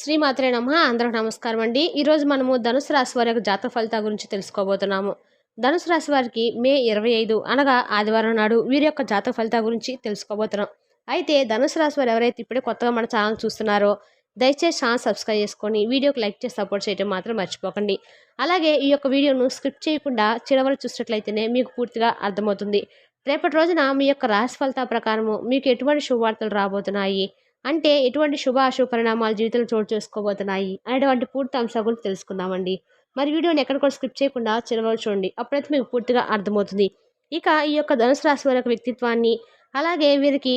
శ్రీమాత్రే నమ. అందరికి నమస్కారం అండి. ఈరోజు మనము ధనుసు రాశి వారి యొక్క జాతక ఫలితాల గురించి తెలుసుకోబోతున్నాము. ధనుసు రాశి వారికి మే ఇరవై ఐదు అనగా ఆదివారం నాడు వీరి యొక్క జాతక ఫలితాల గురించి తెలుసుకోబోతున్నాం. అయితే ధనుసు రాశి వారు ఎవరైతే ఇప్పుడే కొత్తగా మన ఛానల్ చూస్తున్నారో దయచేసి ఛానల్ సబ్స్క్రైబ్ చేసుకొని వీడియోకి లైక్ చేసి సపోర్ట్ చేయడం మాత్రం మర్చిపోకండి. అలాగే ఈ యొక్క వీడియోను స్క్రిప్ట్ చేయకుండా చివరి చూసినట్లయితేనే మీకు పూర్తిగా అర్థమవుతుంది. రేపటి రోజున మీ యొక్క రాశి ఫలితాల ప్రకారము మీకు ఎటువంటి శుభవార్తలు రాబోతున్నాయి? అంటే ఎటువంటి శుభ అశుభ పరిణామాలు జీవితంలో చోటు చేసుకోబోతున్నాయి అనేటువంటి పూర్తి అంశాల గురించి తెలుసుకుందామండి. మరి వీడియోని ఎక్కడ కూడా స్కిప్ చేయకుండా చివరి చూడండి. అప్పుడైతే మీకు పూర్తిగా అర్థమవుతుంది. ఇక ఈ యొక్క ధనుసు రాశి వారి యొక్క వ్యక్తిత్వాన్ని అలాగే వీరికి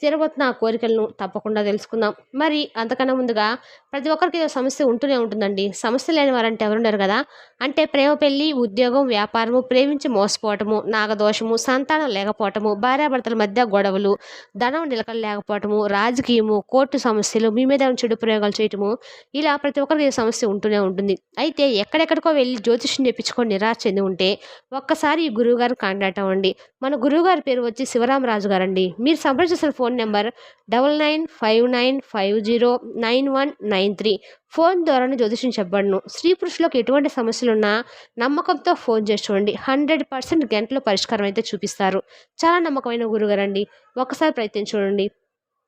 తీరబోతున్న ఆ కోరికలను తప్పకుండా తెలుసుకుందాం. మరి అంతకన్నా ముందుగా ప్రతి ఒక్కరికి ఏదో సమస్య ఉంటూనే ఉంటుందండి. సమస్య లేని వారంటే ఎవరున్నారు కదా? అంటే ప్రేమ పెళ్ళి ఉద్యోగం వ్యాపారము ప్రేమించి మోసపోవటము నాగదోషము సంతానం లేకపోవటము భార్యాభర్తల మధ్య గొడవలు ధనం నిలకలు లేకపోవటము రాజకీయము కోర్టు సమస్యలు మీ మీద చెడు ప్రయోగాలు చేయటము ఇలా ప్రతి ఒక్కరికి ఈ సమస్య ఉంటూనే ఉంటుంది. అయితే ఎక్కడెక్కడికో వెళ్ళి జ్యోతిష్యం చెప్పించుకొని నిరాశ చెంది ఉంటే ఒక్కసారి ఈ గురువు కాంటాక్ట్ అవ్వండి మన గురువు గారి పేరు వచ్చి శివరామరాజు గారండి. మీరు సంప్రదించిన phone number double nine five nine five zero nine one nine three phone ద్వారానే జ్యోతిషం చెప్పబడను. స్త్రీ పురుషులకు ఎటువంటి సమస్యలున్నా నమ్మకంతో ఫోన్ చేసి చూడండి. హండ్రెడ్ పర్సెంట్ గంటలో పరిష్కారం అయితే చూపిస్తారు. చాలా నమ్మకమైన గురుగారండి. ఒకసారి ప్రయత్నం చూడండి.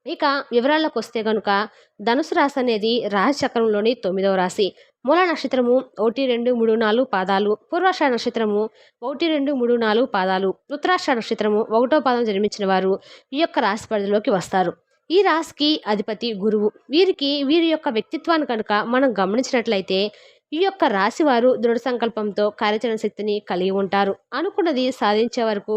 ఇక వివరాలకు వస్తే కనుక ధనుసు రాశి అనేది రాశి చక్రంలోని తొమ్మిదవ రాశి. మూల నక్షత్రము ఒకటి రెండు మూడు నాలుగు పాదాలు. పూర్వాష నక్షత్రము ఒకటి రెండు మూడు నాలుగు పాదాలు. ఉత్తరాష నక్షత్రము ఒకటో పాదం జన్మించిన వారు ఈ యొక్క రాశి పరిధిలోకి వస్తారు. ఈ రాశికి అధిపతి గురువు. వీరికి వీరి యొక్క వ్యక్తిత్వాన్ని కనుక మనం గమనించినట్లయితే ఈ యొక్క రాశి వారు దృఢ సంకల్పంతో కార్యాచరణ శక్తిని కలిగి ఉంటారు. అనుకున్నది సాధించే వరకు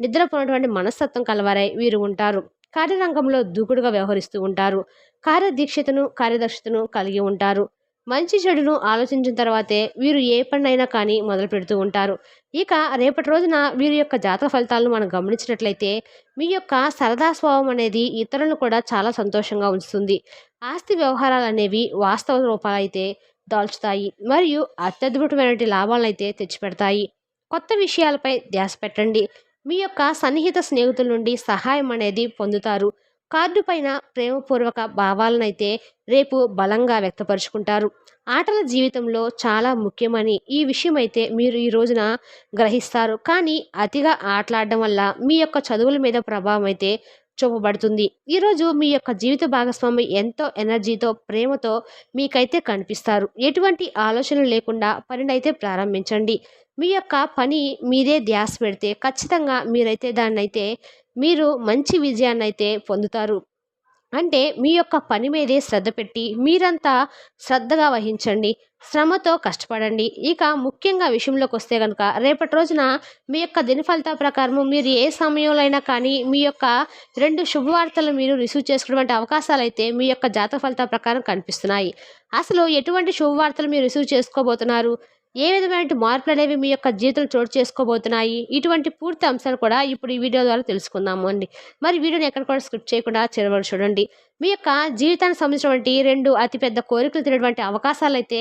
నిద్రపోయినటువంటి మనస్తత్వం కలవారై వీరు ఉంటారు. కార్యరంగంలో దూకుడుగా వ్యవహరిస్తూ ఉంటారు. కార్యదీక్షతను కార్యదక్షతను కలిగి ఉంటారు. మంచి చెడును ఆలోచించిన తర్వాతే వీరు ఏ పనైనా కానీ మొదలు పెడుతూ ఉంటారు. ఇక రేపటి రోజున వీరి యొక్క జాతక ఫలితాలను మనం గమనించినట్లయితే మీ యొక్క సరదా స్వభావం అనేది ఇతరులను కూడా చాలా సంతోషంగా ఉంచుతుంది. ఆస్తి వ్యవహారాలు అనేవి వాస్తవ రూపాలైతే దాల్చుతాయి. మరియు అత్యద్భుతమైన లాభాలను అయితే తెచ్చిపెడతాయి. కొత్త విషయాలపై ధ్యాస పెట్టండి. మీ యొక్క సన్నిహిత స్నేహితుల నుండి సహాయం అనేది పొందుతారు. కార్డు పైన ప్రేమపూర్వక భావాలనైతే రేపు బలంగా వ్యక్తపరుచుకుంటారు. ఆటల జీవితంలో చాలా ముఖ్యమని ఈ విషయం అయితే మీరు ఈ రోజున గ్రహిస్తారు. కానీ అతిగా ఆటలాడడం వల్ల మీ యొక్క చదువుల మీద ప్రభావం అయితే చూపబడుతుంది. ఈరోజు మీ యొక్క జీవిత భాగస్వామి ఎంతో ఎనర్జీతో ప్రేమతో మీకైతే కనిపిస్తారు. ఎటువంటి ఆలోచనలు లేకుండా పనినైతే ప్రారంభించండి. మీ యొక్క పని మీదే ధ్యాస పెడితే ఖచ్చితంగా మీరైతే దాన్నైతే మీరు మంచి విజయాన్ని అయితే పొందుతారు. అంటే మీ యొక్క పని మీదే శ్రద్ధ పెట్టి మీరంతా శ్రద్ధగా వహించండి శ్రమతో కష్టపడండి. ఇక ముఖ్యంగా విషయంలోకి వస్తే కనుక రేపటి రోజున మీ యొక్క దిన ఫలిత ప్రకారము మీరు ఏ సమయంలో అయినా కానీ మీ యొక్క రెండు శుభవార్తలు మీరు రిసీవ్ చేసుకునేటువంటి అవకాశాలు అయితే మీ యొక్క జాతక ఫలిత ప్రకారం కనిపిస్తున్నాయి. అసలు ఎటువంటి శుభవార్తలు మీరు రిసీవ్ చేసుకోబోతున్నారు? ఏ విధమైన మార్పులు అనేవి మీ యొక్క జీవితంలో చోటు చేసుకోబోతున్నాయి? ఇటువంటి పూర్తి అంశాలు కూడా ఇప్పుడు ఈ వీడియో ద్వారా తెలుసుకుందాము అండి. మరి వీడియోని ఎక్కడ కూడా స్క్రిప్ట్ చేయకుండా చివరి చూడండి. మీ యొక్క జీవితానికి సంబంధించినటువంటి రెండు అతిపెద్ద కోరికలు తినటువంటి అవకాశాలు అయితే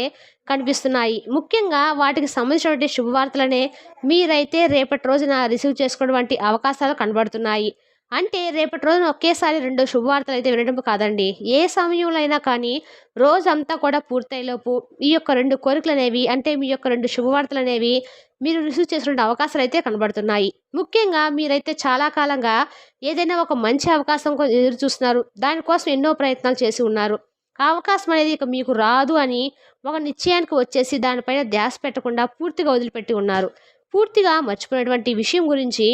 కనిపిస్తున్నాయి. ముఖ్యంగా వాటికి సంబంధించినటువంటి శుభవార్తలనే మీరైతే రేపటి రోజున రిసీవ్ చేసుకున్నటువంటి అవకాశాలు కనబడుతున్నాయి. అంటే రేపటి రోజున ఒకేసారి రెండు శుభవార్తలు అయితే వినడం కాదండి. ఏ సమయంలో అయినా కానీ రోజంతా కూడా పూర్తయ్యేలోపు ఈ యొక్క రెండు కోరికలు అనేవి అంటే మీ యొక్క రెండు శుభవార్తలు అనేవి మీరు రిసీవ్ చేసుకునే అవకాశాలు అయితే కనబడుతున్నాయి. ముఖ్యంగా మీరైతే చాలా కాలంగా ఏదైనా ఒక మంచి అవకాశం ఎదురు చూస్తున్నారు. దానికోసం ఎన్నో ప్రయత్నాలు చేసి ఉన్నారు. ఆ అవకాశం అనేది ఇక మీకు రాదు అని ఒక నిశ్చయానికి వచ్చేసి దానిపైన ధ్యాస పెట్టకుండా పూర్తిగా వదిలిపెట్టి ఉన్నారు. పూర్తిగా మర్చిపోయినటువంటి విషయం గురించి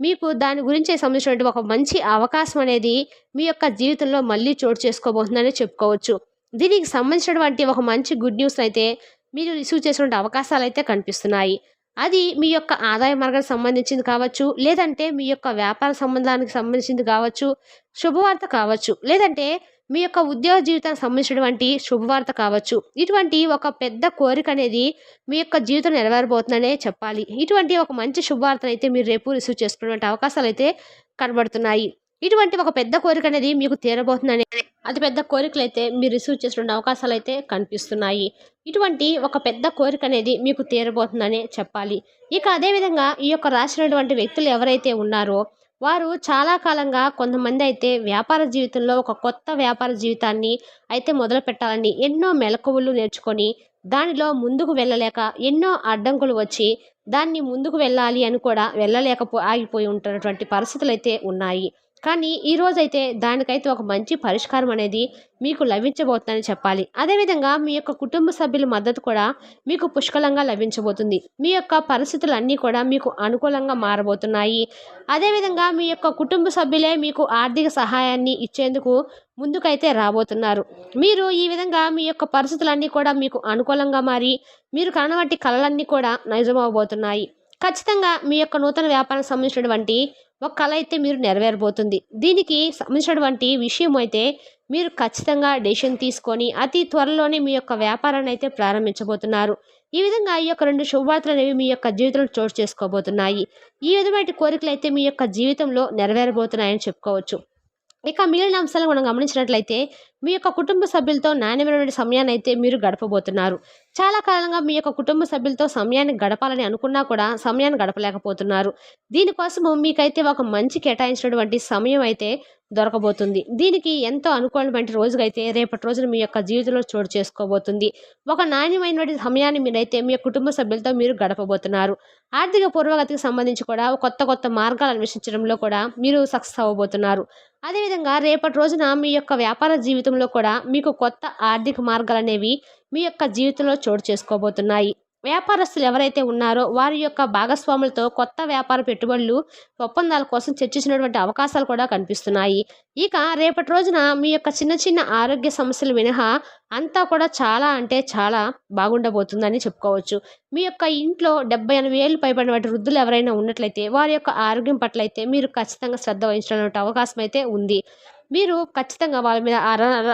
మీకు దాని గురించి సంబంధించినటువంటి ఒక మంచి అవకాశం అనేది మీ యొక్క జీవితంలో మళ్ళీ చోటు చేసుకోబోతుందని చెప్పుకోవచ్చు. దీనికి సంబంధించినటువంటి ఒక మంచి గుడ్ న్యూస్ అయితే మీరు రిసీవ్ చేసినటువంటి అవకాశాలు అయితే కనిపిస్తున్నాయి. అది మీ యొక్క ఆదాయ మార్గానికి సంబంధించింది కావచ్చు లేదంటే మీ యొక్క వ్యాపార సంబంధానికి సంబంధించింది కావచ్చు శుభవార్త కావచ్చు లేదంటే మీ యొక్క ఉద్యోగ జీవితానికి సంబంధించినటువంటి శుభవార్త కావచ్చు. ఇటువంటి ఒక పెద్ద కోరిక అనేది మీ యొక్క జీవితం నెరవేరబోతుందనే చెప్పాలి. ఇటువంటి ఒక మంచి శుభవార్తను అయితే మీరు రేపు రిసీవ్ చేసుకునేటువంటి అవకాశాలు అయితే కనబడుతున్నాయి. ఇటువంటి ఒక పెద్ద కోరిక అనేది మీకు తీరబోతుందనే అతి పెద్ద కోరికలు అయితే మీరు రిసీవ్ చేసుకునే అవకాశాలు అయితే కనిపిస్తున్నాయి. ఇటువంటి ఒక పెద్ద కోరిక అనేది మీకు తీరబోతుందనే చెప్పాలి. ఇక అదేవిధంగా ఈ యొక్క రాసినటువంటి వ్యక్తులు ఎవరైతే ఉన్నారో వారు చాలా కాలంగా కొంతమంది అయితే వ్యాపార జీవితంలో ఒక కొత్త వ్యాపార జీవితాన్ని అయితే మొదలు పెట్టాలని ఎన్నో మెలకువలు నేర్చుకొని దానిలో ముందుకు వెళ్ళలేక ఎన్నో అడ్డంకులు వచ్చి దాన్ని ముందుకు వెళ్ళాలి అని కూడా వెళ్ళలేకపో ఆగిపోయి ఉంటున్నటువంటి పరిస్థితులు అయితే ఉన్నాయి. కానీ ఈరోజైతే దానికైతే ఒక మంచి పరిష్కారం అనేది మీకు లభించబోతుందని చెప్పాలి. అదేవిధంగా మీ యొక్క కుటుంబ సభ్యుల మద్దతు కూడా మీకు పుష్కలంగా లభించబోతుంది. మీ యొక్క పరిస్థితులు అన్నీ కూడా మీకు అనుకూలంగా మారబోతున్నాయి. అదేవిధంగా మీ యొక్క కుటుంబ సభ్యులే మీకు ఆర్థిక సహాయాన్ని ఇచ్చేందుకు ముందుకైతే రాబోతున్నారు. మీరు ఈ విధంగా మీ యొక్క పరిస్థితులన్నీ కూడా మీకు అనుకూలంగా మారి మీరు కనబట్టి కళలన్నీ కూడా నిజమవబోతున్నాయి ఖచ్చితంగా మీ యొక్క నూతన వ్యాపారం సంబంధించినటువంటి ఒక కళ అయితే మీరు నెరవేరబోతుంది. దీనికి సంబంధించినటువంటి విషయం అయితే మీరు ఖచ్చితంగా డెసిషన్ తీసుకొని అతి త్వరలోనే మీ యొక్క వ్యాపారాన్ని అయితే ప్రారంభించబోతున్నారు. ఈ విధంగా ఈ యొక్క రెండు శుభవార్తలు అనేవి మీ యొక్క జీవితంలో చోటు చేసుకోబోతున్నాయి. ఈ విధమైన కోరికలు అయితే మీ యొక్క జీవితంలో నెరవేరబోతున్నాయని చెప్పుకోవచ్చు. ఇక మిగిలిన అంశాలను మనం గమనించినట్లయితే మీ యొక్క కుటుంబ సభ్యులతో నాణ్యమైనటువంటి సమయాన్ని అయితే మీరు గడపబోతున్నారు. చాలా కాలంగా మీ యొక్క కుటుంబ సభ్యులతో సమయాన్ని గడపాలని అనుకున్నా కూడా సమయాన్ని గడపలేకపోతున్నారు. దీనికోసము మీకైతే ఒక మంచి కేటాయించినటువంటి సమయం అయితే దొరకబోతుంది. దీనికి ఎంతో అనుకూలమైన రోజుకైతే రేపటి రోజున మీ యొక్క జీవితంలో చోటు చేసుకోబోతుంది. ఒక నాణ్యమైనటువంటి సమయాన్ని మీరైతే మీ కుటుంబ సభ్యులతో మీరు గడపబోతున్నారు. ఆర్థిక పూర్వగతికి సంబంధించి కూడా కొత్త కొత్త మార్గాలు అన్వేషించడంలో కూడా మీరు సక్సెస్ అవ్వబోతున్నారు. అదేవిధంగా రేపటి రోజున మీ యొక్క వ్యాపార జీవితంలో కూడా మీకు కొత్త ఆర్థిక మార్గాలు అనేవి మీ యొక్క జీవితంలో చోటు చేసుకోబోతున్నాయి. వ్యాపారస్తులు ఎవరైతే ఉన్నారో వారి యొక్క భాగస్వాములతో కొత్త వ్యాపార పెట్టుబడులు ఒప్పందాల కోసం చర్చించినటువంటి అవకాశాలు కూడా కనిపిస్తున్నాయి. ఇక రేపటి రోజున మీ యొక్క చిన్న చిన్న ఆరోగ్య సమస్యలు మినహా అంతా కూడా చాలా అంటే చాలా బాగుండబోతుందని చెప్పుకోవచ్చు. మీ యొక్క ఇంట్లో డెబ్బై ఎనభై ఏళ్ళు వాటి వృద్ధులు ఎవరైనా ఉన్నట్లయితే వారి యొక్క ఆరోగ్యం పట్ల అయితే మీరు ఖచ్చితంగా శ్రద్ధ వహించడం అవకాశం అయితే ఉంది. మీరు ఖచ్చితంగా వాళ్ళ మీద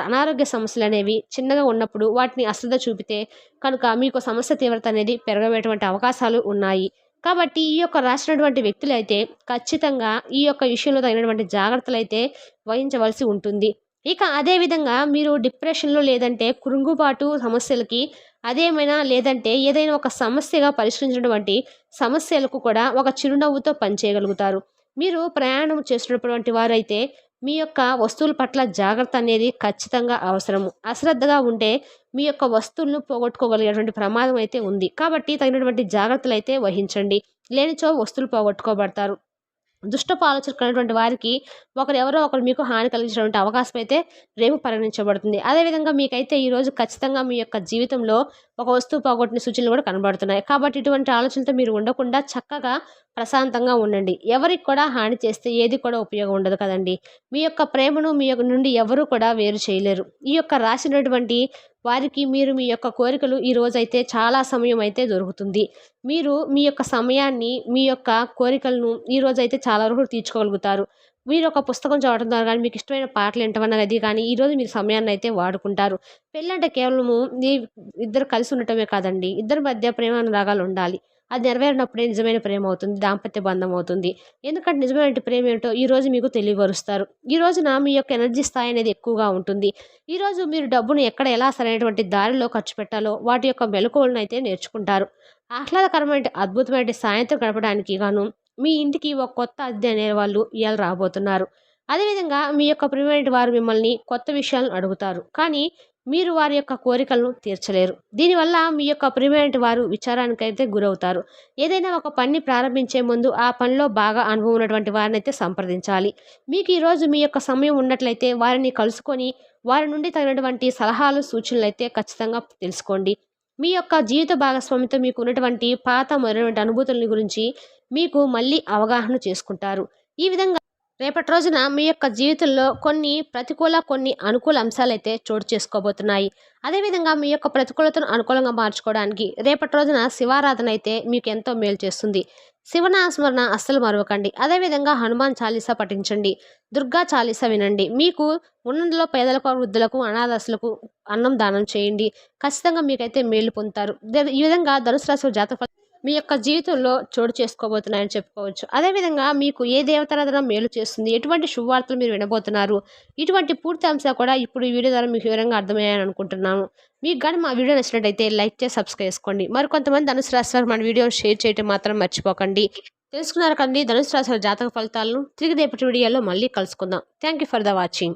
అనారోగ్య సమస్యలు అనేవి చిన్నగా ఉన్నప్పుడు వాటిని అశ్రద్ధ చూపితే కనుక మీకు సమస్య తీవ్రత అనేది పెరగబేటువంటి అవకాశాలు ఉన్నాయి. కాబట్టి ఈ యొక్క రాసినటువంటి వ్యక్తులు అయితే ఖచ్చితంగా ఈ యొక్క విషయంలో తగినటువంటి జాగ్రత్తలు అయితే వహించవలసి ఉంటుంది. ఇక అదేవిధంగా మీరు డిప్రెషన్లో లేదంటే కురుంగుబాటు సమస్యలకి అదేమైనా లేదంటే ఏదైనా ఒక సమస్యగా పరిష్కరించినటువంటి సమస్యలకు కూడా ఒక చిరునవ్వుతో పనిచేయగలుగుతారు. మీరు ప్రయాణం చేసినటువంటి వారైతే మీ యొక్క వస్తువుల పట్ల జాగ్రత్త అనేది ఖచ్చితంగా అవసరము. అశ్రద్ధగా ఉంటే మీ యొక్క వస్తువులను పోగొట్టుకోగలిగేటువంటి ప్రమాదం అయితే ఉంది. కాబట్టి తగినటువంటి జాగ్రత్తలు అయితే వహించండి. లేనిచో వస్తువులు పోగొట్టుకోబడతారు. దుష్టపు ఆలోచనలు కలిగినటువంటి వారికి ఒకరు ఎవరో ఒకరు మీకు హాని కలిగించినటువంటి అవకాశం అయితే రేపు పరిగణించబడుతుంది. అదేవిధంగా మీకైతే ఈరోజు ఖచ్చితంగా మీ యొక్క జీవితంలో ఒక వస్తువు పోగొట్టిన సూచనలు కూడా కనబడుతున్నాయి. కాబట్టి ఇటువంటి ఆలోచనలతో మీరు ఉండకుండా చక్కగా ప్రశాంతంగా ఉండండి. ఎవరికి కూడా హాని చేస్తే ఏది కూడా ఉపయోగం ఉండదు కదండి. మీ యొక్క ప్రేమను మీ యొక్క నుండి ఎవరు కూడా వేరు చేయలేరు. ఈ యొక్క రాసినటువంటి వారికి మీరు మీ యొక్క కోరికలు ఈ రోజైతే చాలా సమయం అయితే దొరుకుతుంది. మీరు మీ యొక్క సమయాన్ని మీ యొక్క కోరికలను ఈ రోజైతే చాలా వరకు తీర్చుకోగలుగుతారు. మీరు ఒక పుస్తకం చదవడం ద్వారా కానీ మీకు ఇష్టమైన పాటలు వింటమన్నది కానీ ఈరోజు మీరు సమయాన్ని అయితే వాడుకుంటారు. పెళ్ళంటే కేవలము ఇద్దరు కలిసి ఉండటమే కాదండి. ఇద్దరి మధ్య ప్రేమ అనురాగాలు ఉండాలి. అది నెరవేరినప్పుడే నిజమైన ప్రేమ అవుతుంది దాంపత్య బంధం అవుతుంది ఎందుకంటే నిజమైన ప్రేమ ఏంటో ఈ రోజు మీకు తెలియపరుస్తారు. ఈ రోజున మీ యొక్క ఎనర్జీ స్థాయి అనేది ఎక్కువగా ఉంటుంది. ఈ రోజు మీరు డబ్బును ఎక్కడ ఎలా సరైనటువంటి దారిలో ఖర్చు పెట్టాలో వాటి యొక్క మెలకువలను అయితే నేర్చుకుంటారు. ఆహ్లాదకరమైన అద్భుతమైన సాయంత్రం గడపడానికి గాను మీ ఇంటికి ఒక కొత్త అద్దె అనే వాళ్ళు ఇవాళ రాబోతున్నారు. అదేవిధంగా మీ యొక్క ప్రియమైన వారు మిమ్మల్ని కొత్త విషయాలను అడుగుతారు. కానీ మీరు వారి యొక్క కోరికలను తీర్చలేరు. దీనివల్ల మీ యొక్క ప్రియమైన వారు విచారానికైతే గురవుతారు. ఏదైనా ఒక పని ప్రారంభించే ముందు ఆ పనిలో బాగా అనుభవం ఉన్నటువంటి వారిని అయితే సంప్రదించాలి. మీకు ఈరోజు మీ యొక్క సమయం ఉన్నట్లయితే వారిని కలుసుకొని వారి నుండి తగినటువంటి సలహాలు సూచనలు అయితే ఖచ్చితంగా తెలుసుకోండి. మీ యొక్క జీవిత భాగస్వామితో మీకు ఉన్నటువంటి పాత మొదలైనటువంటి అనుభూతుల గురించి మీకు మళ్ళీ అవగాహన చేసుకుంటారు. ఈ విధంగా రేపటి రోజున మీ యొక్క జీవితంలో కొన్ని ప్రతికూల కొన్ని అనుకూల అంశాలు అయితే చోటు చేసుకోబోతున్నాయి. అదేవిధంగా మీ యొక్క ప్రతికూలతను అనుకూలంగా మార్చుకోవడానికి రేపటి రోజున శివారాధన అయితే మీకు ఎంతో మేలు చేస్తుంది. శివనాస్మరణ అస్సలు మరవకండి. అదేవిధంగా హనుమాన్ చాలీసా పఠించండి. దుర్గా చాలీసా వినండి. మీకు ఉన్నందులో పేదలకు వృద్ధులకు అనాథాసులకు అన్నం దానం చేయండి. ఖచ్చితంగా మీకైతే మేలు పొందుతారు. దే- ఈ విధంగా ధనుసు రాశి జాతక మీ యొక్క జీవితంలో చోటు చేసుకోబోతున్నాయని చెప్పుకోవచ్చు. అదేవిధంగా మీకు ఏ దేవతారాధన మేలు చేస్తుంది? ఎటువంటి శుభవార్తలు మీరు వినబోతున్నారు? ఇటువంటి పూర్తి అంశాలు కూడా ఇప్పుడు ఈ వీడియో ద్వారా మీకు వివరంగా అర్థమయ్యాయని అనుకుంటున్నాను. మీకు కానీ మా వీడియో నచ్చినట్టయితే లైక్ చేసి సబ్స్క్రైబ్ చేసుకోండి. మరి కొంతమంది ధనుసు రాశి వారు మన వీడియోని షేర్ చేయడం మాత్రం మర్చిపోకండి. తెలుసుకున్నారు కండి ధనుసు రాశి జాతక ఫలితాలను తిరిగి రేపటి వీడియోలో మళ్ళీ కలుసుకుందాం. Thank you for the watching